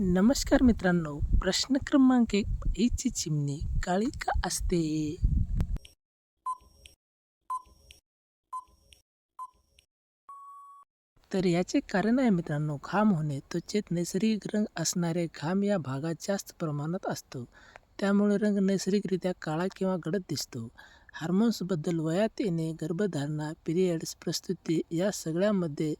नमस्कार मित्रांनो प्रश्न क्रमांक एक आईची चिमणी काळी का असते? तर याचे कारण आहे मित्रांनो घाम होणे. त्वचेत नैसर्गिक रंग असणारे घाम या भागात जास्त प्रमाणात असतो. त्यामुळे रंग नैसर्गिकरित्या काळा किंवा गडद दिसतो. हार्मोन्सबद्दल वयात येणे गर्भधारणा पिरियड्स प्रस्तुती या सगळ्यामध्ये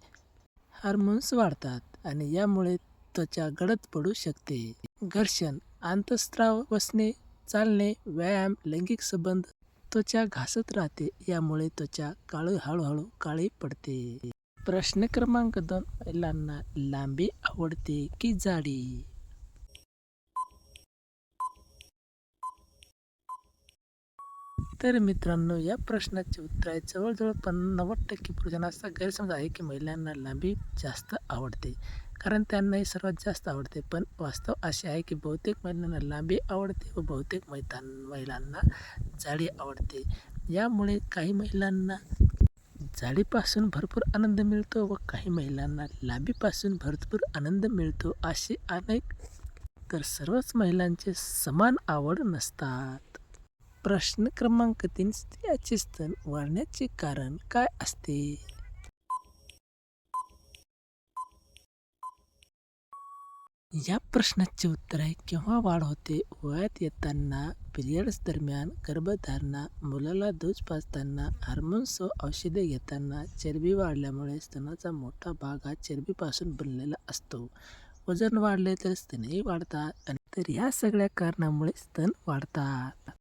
हार्मोन्स वाढतात आणि यामुळे त्वचा गळत पडू शकते. घर्षण आंतस्त्राव बसणे चालणे व्यायाम लैंगिक संबंध त्वचा घासत राहते यामुळे त्वचा काळू हळूहळू काळी पडते. प्रश्न क्रमांक दोन महिलांना लांबी आवडते की जाडी? तर मित्रांनो या प्रश्नाचे उत्तर आहे जवळजवळ पण नव्वद टक्के पुरुषांना असा गैरसमज आहे की महिलांना लांबी जास्त आवडते. कारण त्यांना हे सर्वात जास्त आवडते. पण वास्तव असे आहे की बहुतेक महिलांना लांबी आवडते व बहुतेक मैदान महिलांना जाडी आवडते. यामुळे काही महिलांना जाडीपासून भरपूर आनंद मिळतो व काही महिलांना लांबीपासून भरपूर आनंद मिळतो असे अनेक. तर सर्वच महिलांचे समान आवड नसतात. प्रश्न क्रमांक तीन स्त्रियाचे स्तन वाढण्याचे कारण काय असते? या प्रश्नाचे उत्तर आहे केव्हा वाढ होते? वयात येताना पिरियड्स दरम्यान गर्भधारणा मुलाला दूध पाजताना हार्मोन्स व औषधे घेताना चरबी वाढल्यामुळे स्तनाचा मोठा भाग हा चरबीपासून बनलेला असतो. वजन वाढले तर स्तनही वाढतात आणि तर ह्या सगळ्या कारणामुळे स्तन वाढतात.